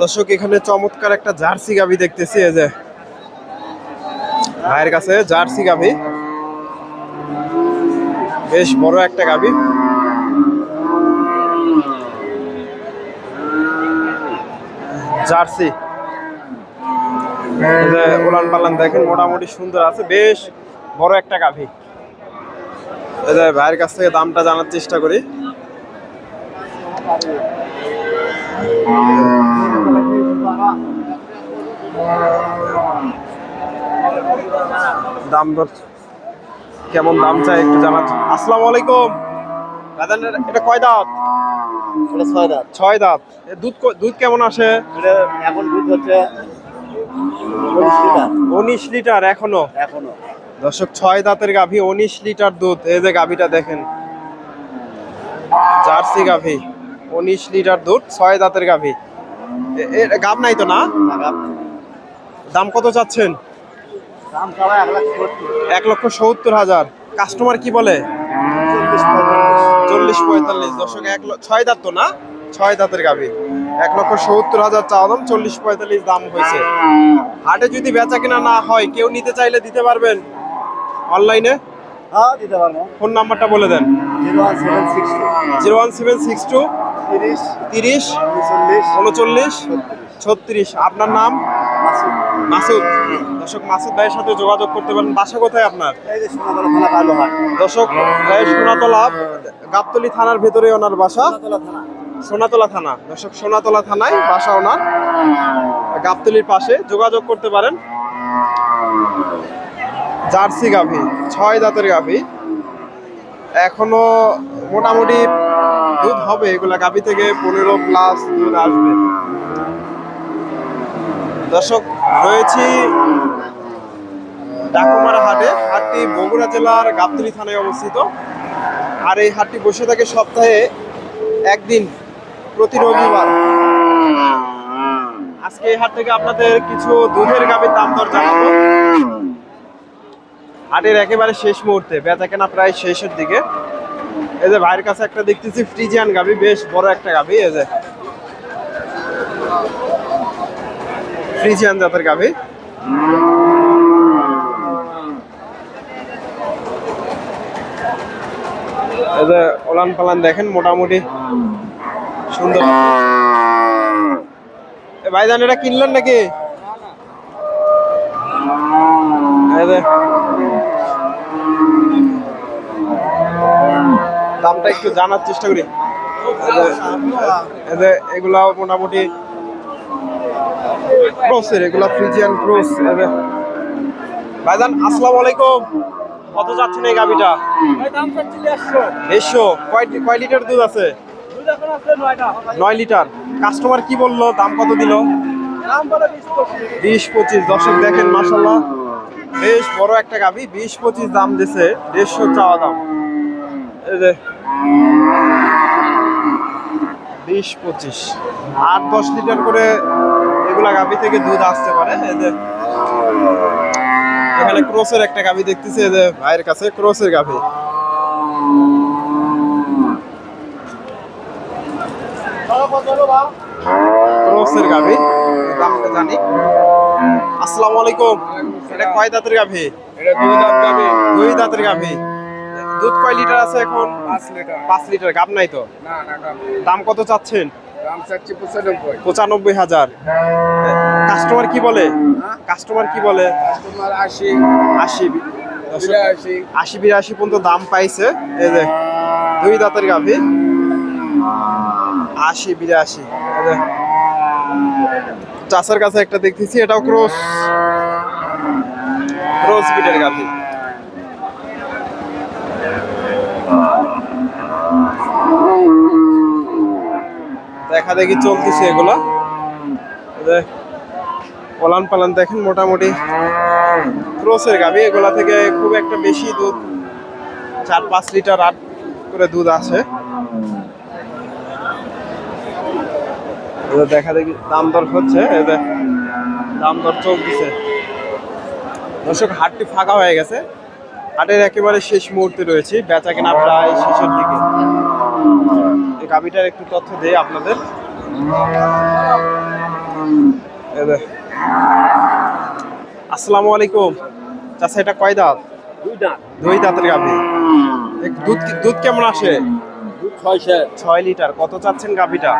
দর্শক, এখানে চমৎকার একটা জার্সি গাভি দেখতেছি, এই যে। ভাইয়ের কাছে জার্সি গাভি। বেশ বড় একটা গাভি। জার্সি। উলান পালান দেখেন, মোটামুটি সুন্দর আছে, বেশ বড় একটা গাভি। ভাইয়ের কাছ থেকে দামটা জানার চেষ্টা করি। দাম দর কেমন দাম চাই একটু জানা আসসালামু আলাইকুম। দাদা এটা কয় দাঁত? এটা ছয় দাঁত। ছয় দাঁত। এ দুধ দুধ কেমন আসে? এটা এখন দুধ হচ্ছে উনিশ লিটার। উনিশ লিটার এখনও? এখনও। দর্শক ছয় দাঁতের গাভী উনিশ লিটার দুধ। এই যে গাভীটা দেখেন। জার্সি গাভী উনিশ লিটার দুধ ছয় দাঁতের গাভী। গাব নাই তো না? দাম কত চাচ্ছেন? এক লক্ষ সত্তর হাজার। কাস্টমার কি বলে? চল্লিশ পঁয়তাল্লিশ। দর্শক এক ছয় দাঁত তো না? ছয় দাঁতের গাভী। এক লক্ষ সত্তর হাজার চাওয়া দাম চল্লিশ পঁয়তাল্লিশ দাম হয়েছে। হাটে যদি বেচা কিনা না হয় কেউ নিতে চাইলে দিতে পারবেন? অনলাইনে? হ্যাঁ দিতে পারব। ফোন নাম্বারটা বলে দেন। Zero one seven six two. তিরিশ। উনচল্লিশ। ছত্রিশ। আপনার নাম? মাসুদ। মাসুদ দর্শক মাসুদ ভাইয়ের সাথে যোগাযোগ করতে পারেন। বাসা কোথায় আপনার? দর্শক সোনাতলা গাবতলি থানার ভেতরে ওনার বাসা। থানা। সোনাতলা থানা। দর্শক সোনাতলা থানায় বাসা ওনার। গাবতলির পাশে যোগাযোগ করতে পারেন। জার্সি গাভী ছয় দাঁতের গাভী। এখনও মোটামুটি দুধ হবে। এগুলা গাভী থেকে পনেরো প্লাস দুধ আসবে। দর্শক, রয়েছি ডাকুমারা হাটে, হাটটি বগুড়া জেলার গাবতলি থানায় অবস্থিত। আর এই হাটটি বসে থাকে সপ্তাহে একদিন প্রতি রবিবার। আজকে এই হাট থেকে আপনাদের কিছু দুধের গাভীর দাম দর জানাব। হাটের একেবারে শেষ মুহূর্তে বেচা কেনা প্রায় শেষের দিকে। এই যে ভাইয়ের কাছে একটা দেখতেছি, ফ্রিজিয়ান গাভী, বেশ বড় একটা গাভী, এই যে। ফ্রিজিয়ান জাতের গাভী। ওলান পালান দেখেন, মোটামুটি সুন্দর। ভাইজান, এটা কিনলেন নাকি? দামটা একটু জানার চেষ্টা করি। এগুলা মোটামুটি ক্রসের এগুলা ফ্রিজিয়ান ক্রস ভাইজান আসসালামু আলাইকুম। কত যাচ্ছেন এই গাবিটা দেড়শো। কয় লিটার দুধ আছে? নয় লিটার। কাস্টমার কি বলল? দাম কত দিল? বিশ পঁচিশ। দর্শক দেখেন মাসাল্লাহ বেশ বড় একটা গাভি বিশ পঁচিশ দাম দিছে দেড়শো চাওয়া দাম। বিশ পঁচিশ। আট দশ লিটার করে এগুলা গাভি থেকে দুধ আসতে পারে। এখানে ক্রোসের একটা গাভি দেখতেছি এই যে ভাইয়ের কাছে ক্রোসের গাভি। ক্রোসের গাভি দামটা জানি। আসসালামু আলাইকুম। এটা কয় দাঁতের গাভি? এটা দুই যাবে দুই দাঁতের গাভি। দুধ কয় লিটার আছে এখন? পাঁচ লিটার। পাঁচ লিটার গাব নাই তো? দাম কত চাচ্ছেন? পঁচানব্বই। হাজার। কাস্টমার কি বলে? কাস্টমার কি বলে? আশি। আশি বিরাশি। আশি বিরাশি পর্যন্ত দাম পাইছে। এই যে দুই দাঁতের গাভি। আশি বিরাশি। চাষার কাছে একটা দেখতেছি এটাও ক্রস ক্রস বিটের গাভি। দেখা দেখি চলতেছে এগুলা। পলান পালান দেখেন মোটামুটি। ক্রসের গাভি এগুলা থেকে খুব একটা বেশি দুধ, চার পাঁচ লিটার আট করে দুধ যে দেখা দেখি দাম দর হচ্ছে দাম দর চলতেছে। দর্শক, হাটটি ফাঁকা হয়ে গেছে। হাটের একেবারে শেষ মুহূর্তে রয়েছে, বেচা কেনা প্রায় শেষের দিকে। এই গাভিটার একটু তথ্য দেই আপনাদের। আসসালামু আলাইকুম। চাচা এটা কয় দাঁত? দুই দাঁত। দুই দাঁতের গাভী। এ দুধ দুধ কেমন আসে? দুধ ছয় লিটার। কত চাচ্ছেন গাভীটা?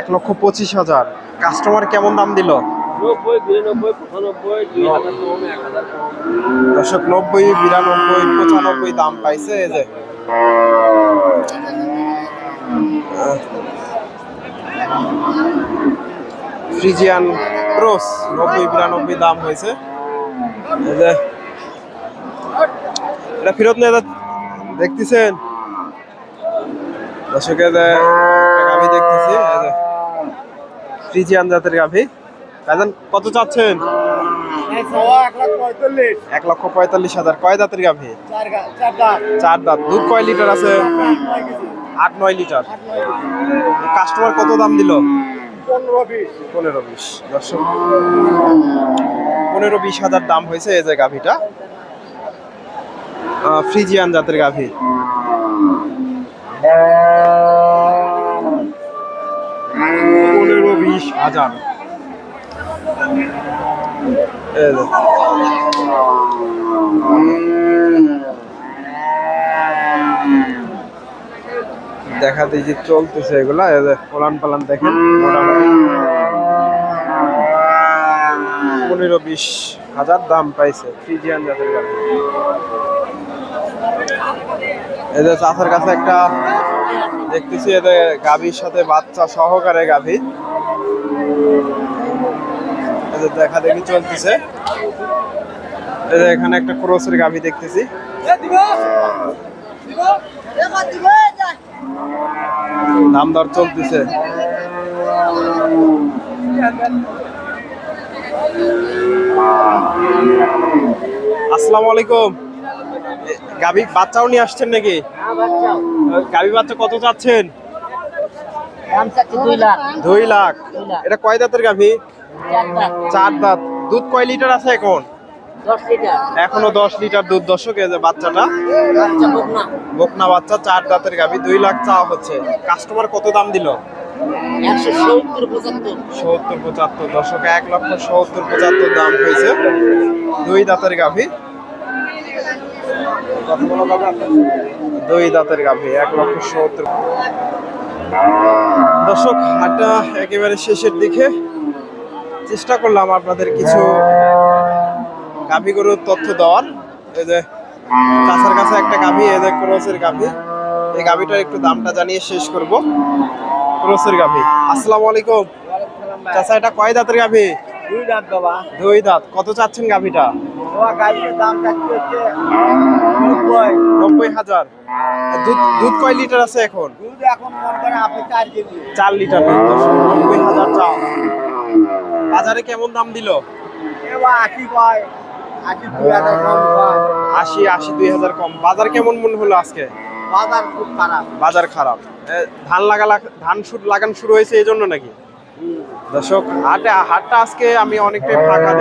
এক লক্ষ পঁচিশ। হাজার। কাস্টমার কেমন দাম দিল? দশক নব্বই বিরানব্বই পঁচানব্বই দাম পাইছে এই যে। ফ্রিজিয়ান ক্রস নব্বই বিরানব্বই দাম হয়েছে। এটা ফেরত যা- দেখতেছেন? দর্শকের গাভি দেখতেছি ফ্রিজিয়ান জাতের গাভি। কত চাচ্ছেন? এক লক্ষ পঁয়তাল্লিশ হাজার। কয় দাঁতের গাভি? চার দাঁত। দুধ কয় লিটার আছে? আট নয় লিটার। কাস্টমার কত দাম দিল? পনেরো বিশ। দর্শক পনেরো বিশ হাজার দাম হয়েছে এই যে গাভিটা। ফ্রিজিয়ান জাতের গাভি। পনেরো বিশ হাজার। এই যে। চলতেছে এগুলা পোলান পালান দেখেন পনেরো বিশ হাজার দাম পাইছে ফ্রিজিয়ান জাতের এদের চাষের কাছে একটা দেখতেছি এদের গাভীর সাথে বাচ্চা সহকারে গাভী এদের দেখা দেখি চলতেছে। এখানে একটা ক্রোসের গাভী দেখতেছি। দাম দর চলতেছে। আসসালামু আলাইকুম। গাভী বাচ্চাও নিয়ে আসছেন নাকি? গাভী বাচ্চা কত চাচ্ছেন? দুই লাখ। দুই লাখ। এটা কয় দাঁতের গাভী? চার দাঁত। দুধ কয় লিটার আছে এখন? এখনও দশ লিটার দুধ। দর্শক এই যে বাচ্চাটা বাচ্চা বকনা। বাচ্চা চার দাঁতের গাভী দুই লাখ চাওয়া হচ্ছে। কাস্টমার কত দাম দিল? সত্তর পঁচাত্তর। দশক এক লক্ষ সত্তর পঁচাত্তর দাম হয়েছে। দুই দাঁতের গাভী। দুই দাঁতের গাভী এক লক্ষ সত্তর। দর্শক হাটটা একেবারে শেষের দিকে। চেষ্টা করলাম আপনাদের কিছু গাভী গরুর তথ্য দেওয়ার। এই যে চাষার কাছে একটা গাভী এই যে ক্রোসের গাভী। এই গাভীটার একটু দামটা জানিয়ে শেষ করব। ক্রোসের গাভী। আসসালামু আলাইকুম। চাচা এটা কয় দাঁতের গাভী? দুই দাঁত বাবা। দুই দাঁত। কত চাচ্ছেন গাভীটা? নব্বই। হাজার। দুধ দুধ কয় লিটার আছে এখন? দুধ এখন চার লিটার নব্বই হাজার চাও বাজারে কেমন দাম দিল? আশি কয়। আশি দুই হাজার কম আশি আশি দুই হাজার কম। বাজার কেমন মনে হলো আজকে? বাজার খুব খারাপ। বাজার খারাপ। ধান লাগা ধান শুরু লাগান শুরু হয়েছে এই জন্য নাকি? দর্শক হাটে হাটটা আজকে আমি অনেকটাই ফাঁকা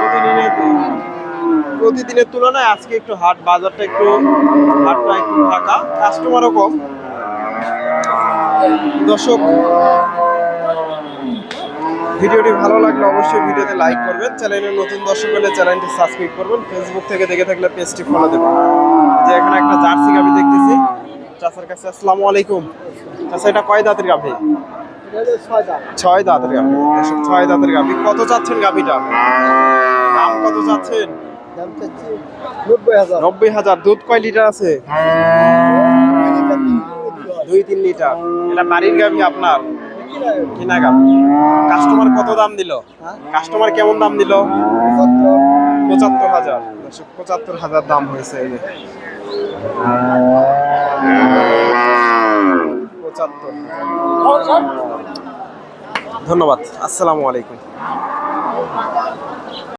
প্রতিদিনের প্রতিদিনের তুলনায় আজকে একটু হাট বাজারটা একটু হাটটা একটু ফাঁকা। কাস্টমারও কম। দর্শক ভিডিওটি ভালো লাগলে অবশ্যই ভিডিওতে লাইক করবেন। চ্যানেলে নতুন দর্শক হলে চ্যানেলটি সাবস্ক্রাইব করবেন। ফেসবুক থেকে দেখে থাকলে পেজটি ফলো দেবেন। যে এখানে একটা জার্সি গাভি দেখতেছি। চাচার কাছে, আসসালামু আলাইকুম। চাচা, এটা কয় দাঁতের গাভি? ছয় দাঁতের গাভি। ছয় দাঁতের গাভি। কত চাচ্ছেন গাভিটা? দাম কত চাচ্ছেন? নব্বই হাজার। দুধ কয় লিটার আছে? দুই তিন লিটার। এটা বাড়ির গাভি আপনার? কিনা গাভি কাস্টমার কত দাম দিল? কাস্টমার কেমন দাম দিল? পঁচাত্তর হাজার। পঁচাত্তর হাজার দাম হয়েছে এই যে। পঁচাত্তর। ধন্যবাদ। আসসালামু আলাইকুম।